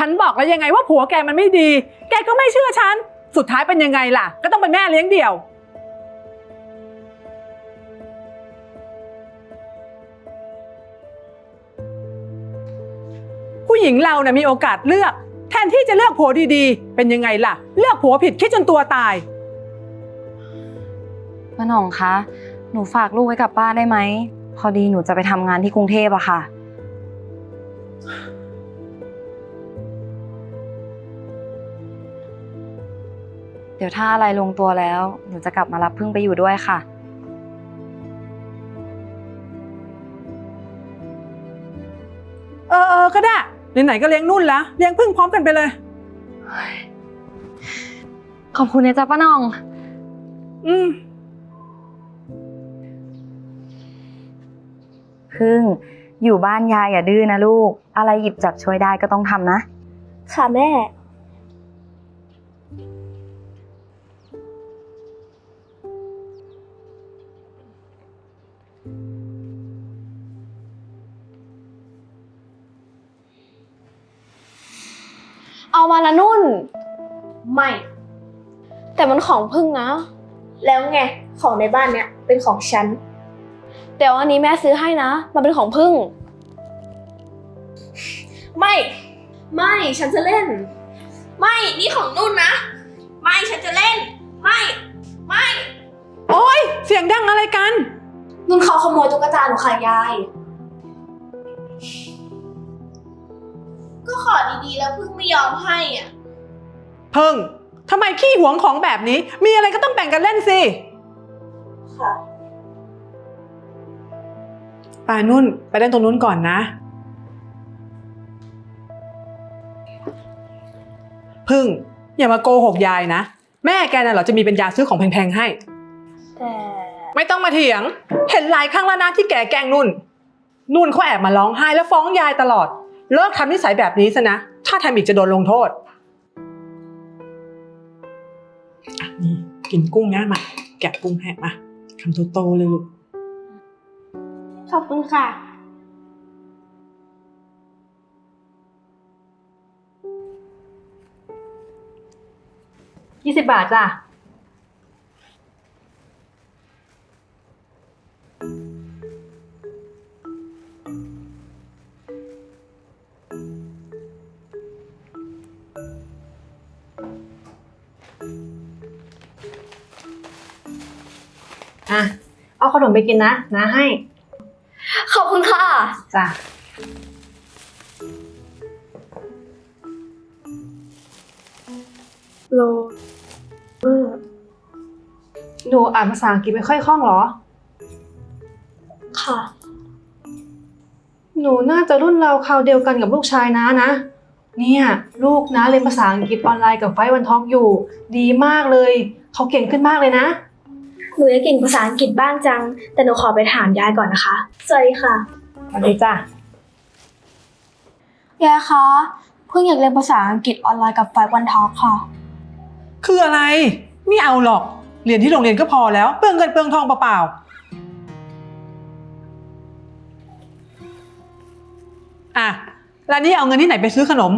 ฉันบอกแล้วยังไงว่าผัวแกมันไม่ดี แกก็ไม่เชื่อฉัน สุดท้ายเป็นยังไงล่ะ ก็ต้องเป็นแม่เลี้ยงเดี่ยว ผู้หญิงเราเนี่ยมีโอกาสเลือก แทนที่จะเลือกผัวดีๆ เป็นยังไงล่ะ เลือกผัวผิดคิดจนตัวตาย ป้าหน่องคะ หนูฝากลูกไว้กับป้าได้ไหม พอดีหนูจะไปทำงานที่กรุงเทพอะค่ะ เดี๋ยวถ้าอะไรลงตัวแล้ว หนูจะกลับมารับพึ่งไปอยู่ด้วยค่ะ เออเออก็ได้ไหนๆก็เลี้ยงนุ่นละเลี้ยงพึ่งพร้อมกันไปเลย ขอบคุณนะจ๊ะป้าหน่อง อืมพึ่ง อยู่บ้านยายอย่าดื้อนะลูก อะไรหยิบจับช่วยได้ก็ต้องทำนะ ค่ะแม่ เอามาละนุ่น ไม่ แต่มันของพึ่งนะ แล้วไง ของในบ้านเนี้ยเป็นของฉัน แต่ว่าอันนี้แม่ซื้อให้นะ มันเป็นของพึ่ง ไม่ ไม่ฉันจะเล่น ไม่นี่ของนุ่นนะ ไม่ฉันจะเล่น ไม่ ไม่ โอ๊ยเสียงดังอะไรกัน นุ่นเขาขโมยตุ๊กตาหนูค่ะยาย ก็ขอดีๆ แล้วพึ่งไม่ยอมให้อะ เพิ่งทำไมขี้หวงของแบบนี้ มีอะไรก็ต้องแบ่งกันเล่นสิ ค่ะไปนุ่นไปเล่นตรงนู้นก่อนนะ พึ่ง อย่ามาโกหกยายนะ แม่แกน่ะเหรอจะมีปัญญาซื้อของแพงๆให้ แต่ไม่ต้องมาเถียง เห็นหลายครั้งแล้วนะที่แกแกล้งนุ่น นุ่นเขาแอบมาร้องไห้แล้วฟ้องยายตลอด เลิกทำนิสัยแบบนี้ซะนะ ถ้าทำอีกจะโดนลงโทษอะนี่กินกุ้งนะมา แกะกุ้งให้มาคำโตๆเลยลูก ขอบคุณค่ะยี่สิบบาทจ้ะ นมไปกินนะนะให้ ขอบคุณค่ะ จ้ะ โลเบอร์หนูอ่านภาษาอังกฤษไม่ค่อยคล่องเหรอ ค่ะ หนูน่าจะรุ่นเราคราวเดียวกันกับลูกชายนะนะ เนี่ยลูกนะเรียนภาษาอังกฤษออนไลน์กับไฟวันท็อกอยู่ ดีมากเลย เขาเก่งขึ้นมากเลยนะ หนูอยากเก่งภาษาอังกฤษบ้างจัง แต่หนูขอไปถามยายก่อนนะคะ สวัสดีค่ะ สวัสดีจ้ะยายคะ เพิ่งอยากเรียนภาษาอังกฤษออนไลน์กับไฟวันทอค่ะ คืออะไร ไม่เอาหรอก เรียนที่โรงเรียนก็พอแล้ว เปลืองเงินเปลืองทองเปล่าๆอะ แล้วนี่เอาเงินที่ไหนไปซื้อขนม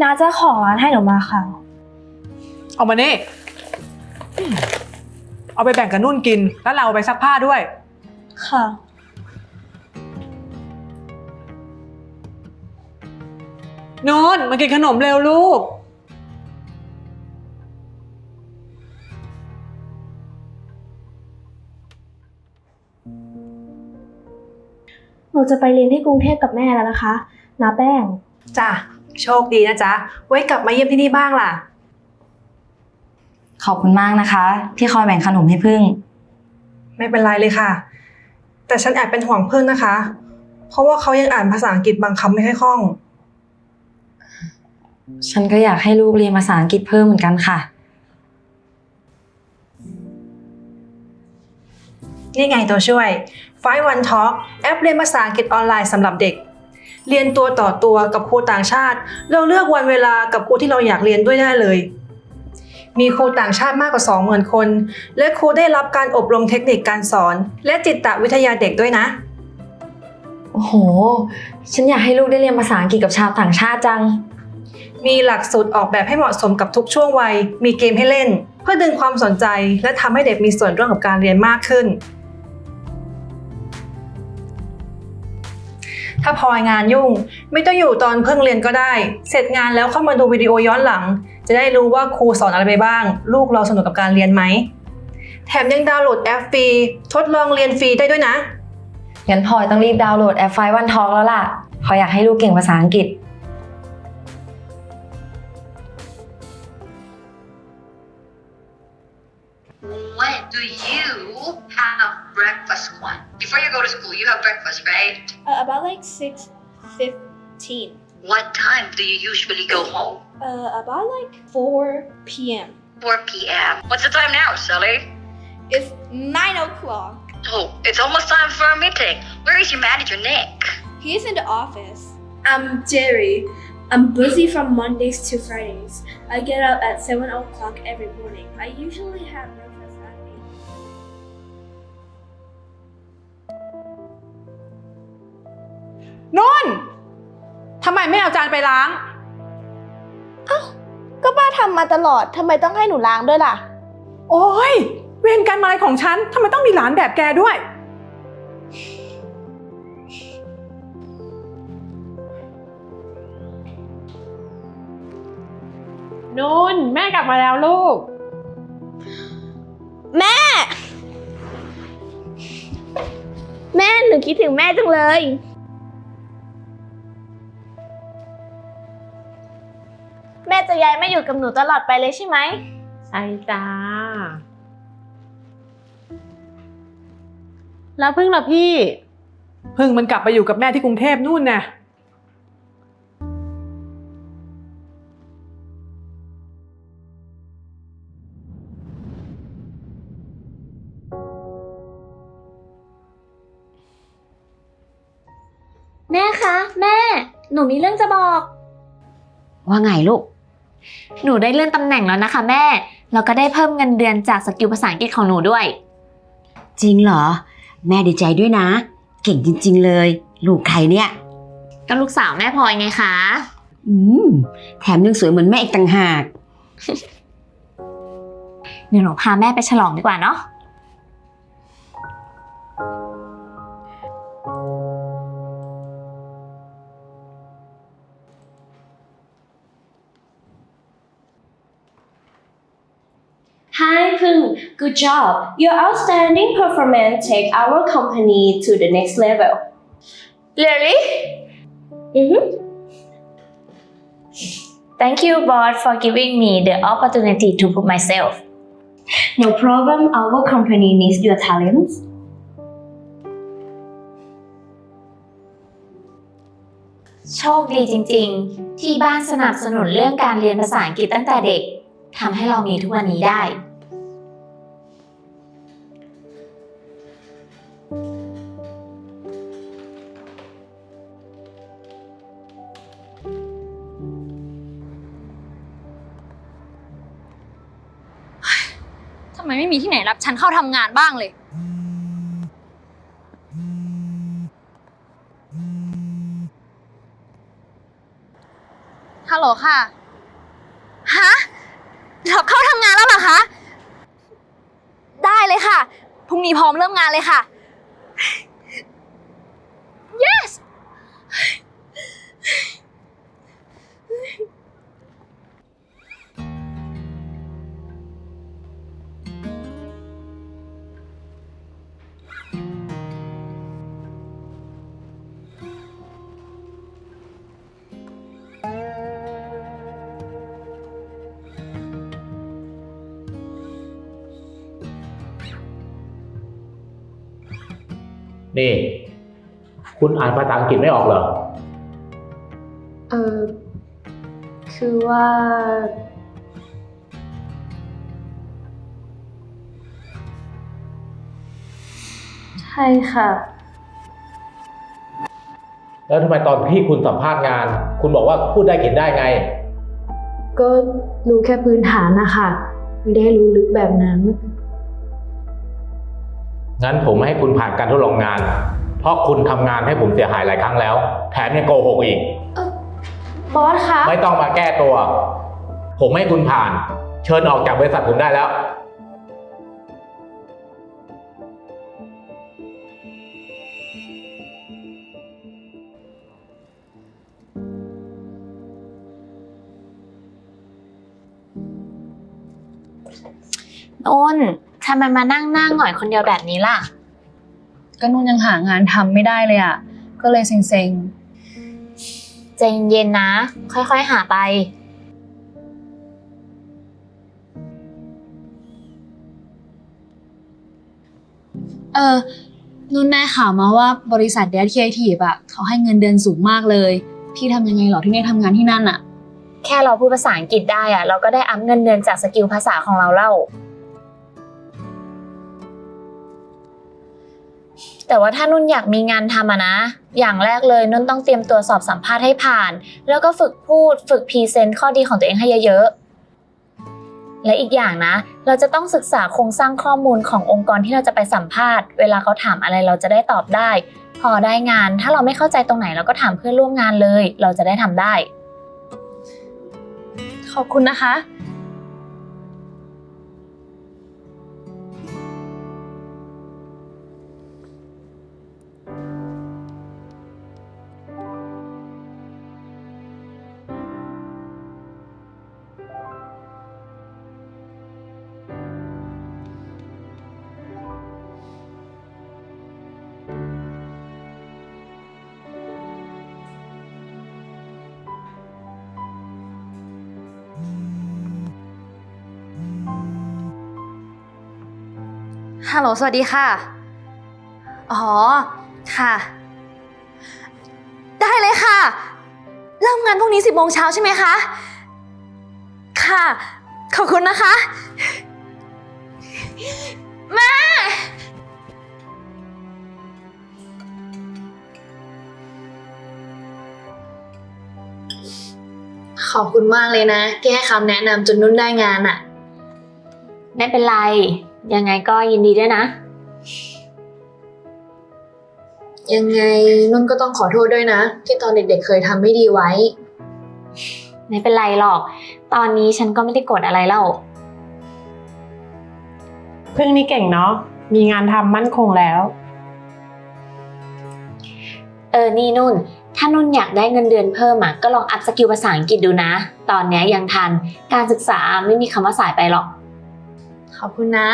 น้าเจ้าของร้านให้หนูมาค่ะ เอามานี่อืม เอาไปแบ่งกับนุ่นกิน แล้วเราเอาไปซักผ้าด้วย ค่ะ นุ่นมากินขนมเร็วลูก หนูจะไปเรียนที่กรุงเทพกับแม่แล้วนะคะน้าแป้ง จ้ะ โชคดีนะจ๊ะ ไว้กลับมาเยี่ยมที่นี่บ้างล่ะ ขอบคุณมากนะคะ ที่คอยแบ่งขนมให้พึ่ง ไม่เป็นไรเลยค่ะ แต่ฉันแอบเป็นห่วงเพิ่งนะคะ เพราะว่าเขายังอ่านภาษาอังกฤษบางคำไม่ค่อยคล่อง ฉันก็อยากให้ลูกเรียนภาษาอังกฤษเพิ่มเหมือนกันค่ะ นี่ไงตัวช่วย Five One Talk แอปเรียนภาษาอังกฤษออนไลน์สำหรับเด็ก เรียนตัวต่อตัวกับครูต่างชาติ เราเลือกวันเวลากับครูที่เราอยากเรียนด้วยได้เลย มีครูต่างชาติมากกว่า 20,000 คน และครูได้รับการอบรมเทคนิคการสอน และจิตวิทยาเด็กด้วยนะโอ้โอ้โห ฉันอยากให้ลูกได้เรียนภาษาอังกฤษกับชาวต่างชาติจัง มีหลักสูตรออกแบบให้เหมาะสมกับทุกช่วงวัย มีเกมให้เล่น เพื่อดึงความสนใจ และทำให้เด็กมีส่วนร่วมกับการเรียนมากขึ้น ถ้าพลอยงานยุ่ง ไม่ต้องอยู่ตอนเพิ่งเรียนก็ได้ เสร็จงานแล้วเข้ามาดูวิดีโอย้อนหลัง จะได้รู้ว่าครูสอนอะไรไปบ้าง ลูกเราสนุกกับการเรียนไหม แถมยังดาวน์โหลดแอปฟรีทดลองเรียนฟรีได้ด้วยนะ งั้นพลอยต้องรีบดาวน์โหลดแอปไฟวันทอกแล้วล่ะพลอยอยากให้ลูกเก่งภาษาอังกฤษ When do you have breakfast one? Before you go to school, you have breakfast, right? Uh, about like six fifteen. What time do you usually go home? Uh, about like four p.m. 4 p.m. What's the time now, Sally? It's nine o'clock. Oh, it's almost time for a meeting. Where is your manager, Nick? He's in the office. I'm Jerry. I'm busy from Mondays to Fridays. I get up at 7 o'clock every morning. I usually have breakfast at นุ่น ทำไมไม่เอาจานไปล้าง 8. ก็ป้าทำมาตลอดทำไมต้องให้หนูล้างด้วยล่ะ โอ้ย เวรกรรมอะไรของฉันทำไมต้องมีหลานแบบแกด้วย นุ่น แม่กลับมาแล้วลูก แม่ แม่หนูคิดถึงแม่จังเลย ย้ายมาอยู่กับหนูตลอดไปเลยใช่ไหม ใช่จ้า แล้วพึ่งล่ะพี่ พึ่งมันกลับไปอยู่กับแม่ที่กรุงเทพนู่นน่ะแม่คะ แม่ หนูมีเรื่องจะบอก ว่าไงลูก หนูได้เลื่อนตำแหน่งแล้วนะคะแม่ แล้วก็ได้เพิ่มเงินเดือนจากสกิลภาษาอังกฤษของหนูด้วย จริงเหรอ แม่ดีใจด้วยนะ เก่งจริง ๆ เลย ลูกใครเนี่ย ก็ลูกสาวแม่พลอยไงคะ อืม แถมยังสวยเหมือนแม่อีกต่างหาก เดี๋ยวหนูพาแม่ไปฉลองดีกว่าเนาะ Hi Pung, good job. Your outstanding performance take our company to the next level. Really? Mm-hmm. Thank you boss for giving me the opportunity to prove myself No problem. Our company needs your talents. โชคดีจริงๆ ที่บ้านสนับสนุนเรื่องการเรียนภาษาอังกฤษตั้งแต่เด็กทำให้เรามีทุกวันนี้ได้ มไม่มีที่ไหนรับฉันเข้าทำงานบ้างเลย ฮัลโหลค่ะ ฮะ รับเข้าทำงานแล้วเหรอคะ ได้เลยค่ะ พรุ่งนี้พร้อมเริ่มงานเลยค่ะ นี่ คุณอ่านภาษาอังกฤษไม่ออกเหรอ เออคือว่า ใช่ค่ะ แล้วทำไมตอนพี่คุณสัมภาษณ์งาน คุณบอกว่าพูดได้เขียนได้ไง ก็รู้แค่พื้นฐานนะคะ ไม่ได้รู้ลึกแบบนั้น งั้นผมไม่ให้คุณผ่านการทดลองงาน เพราะราะคุณทำงานให้ผมเสียหายหลายครั้งแล้ว แถมยังโกหกอีก บอสคะไม่ต้องมาแก้ตัว ผมให้คุณผ่าน เชิญออกจากบริษัทผมได้แล้วนุ่นทำไมมานั่งหน้าหงอยคนเดียวแบบนี้ล่ะ ก็นุ่นยังหางานทำไม่ได้เลยอะก็เลยเซ็งใจเย็นๆนะ ค่อยๆ หาไปเออ นุ่นได้ข่าวมาว่าบริษัทเดทครีเอทีฟอะเขาให้เงินเดือนสูงมากเลย พี่ทำยังไงหรอที่ได้ทำงานที่นั่นอะแค่เราพูดภาษาอังกฤษได้อะเราก็ได้อัพเงินเดือนจากสกิลภาษาของเราแล้ว แต่ว่าถ้านุ่นอยากมีงานทำอะนะ อย่างแรกเลยนุ่นต้องเตรียมตัวสอบสัมภาษณ์ให้ผ่าน แล้วก็ฝึกพูดฝึกพรีเซนต์ข้อดีของตัวเองให้เยอะๆ และอีกอย่างนะ เราจะต้องศึกษาโครงสร้างข้อมูลขององค์กรที่เราจะไปสัมภาษณ์ เวลาเขาถามอะไรเราจะได้ตอบได้ พอได้งาน ถ้าเราไม่เข้าใจตรงไหนเราก็ถามเพื่อนร่วมงานเลย เราจะได้ทำได้ ขอบคุณนะคะ ฮัลโหลสวัสดีค่ะ อ๋อ ค่ะ ได้เลยค่ะ เริ่มงานพรุ่งนี้สิบโมงเช้าใช่ไหมคะ ค่ะ ขอบคุณนะคะ แม่ ขอบคุณมากเลยนะ ที่ให้คำแนะนำจนนุ่นได้งานอะไม่เป็นไร ยังไงก็ยินดีด้วยนะ ยังไงนุ่นก็ต้องขอโทษด้วยนะ ที่ตอนเด็กๆเคยทำไม่ดีไว้ ไม่เป็นไรหรอก ตอนนี้ฉันก็ไม่ได้กดอะไรแล้ว พึ่งนี่เก่งเนาะ มีงานทำมั่นคงแล้ว เออ นี่นุ่น ถ้านุ่นอยากได้เงินเดือนเพิ่มอะ ก็ลองอัพสกิลภาษาอังกฤษดูนะ ตอนเนี้ยยังทัน การศึกษาไม่มีคำว่าสายไปหรอก ขอบคุณนะ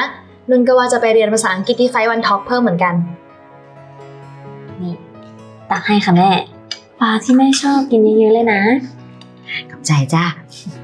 นุ่นก็ว่าจะไปเรียนภาษาอังกฤษที่ไฟวันท็อปเพิ่มเหมือนกัน นี่ตักให้ค่ะแม่ ปลาที่แม่ชอบกินเยอะๆเลยนะ ขอบใจจ้าอ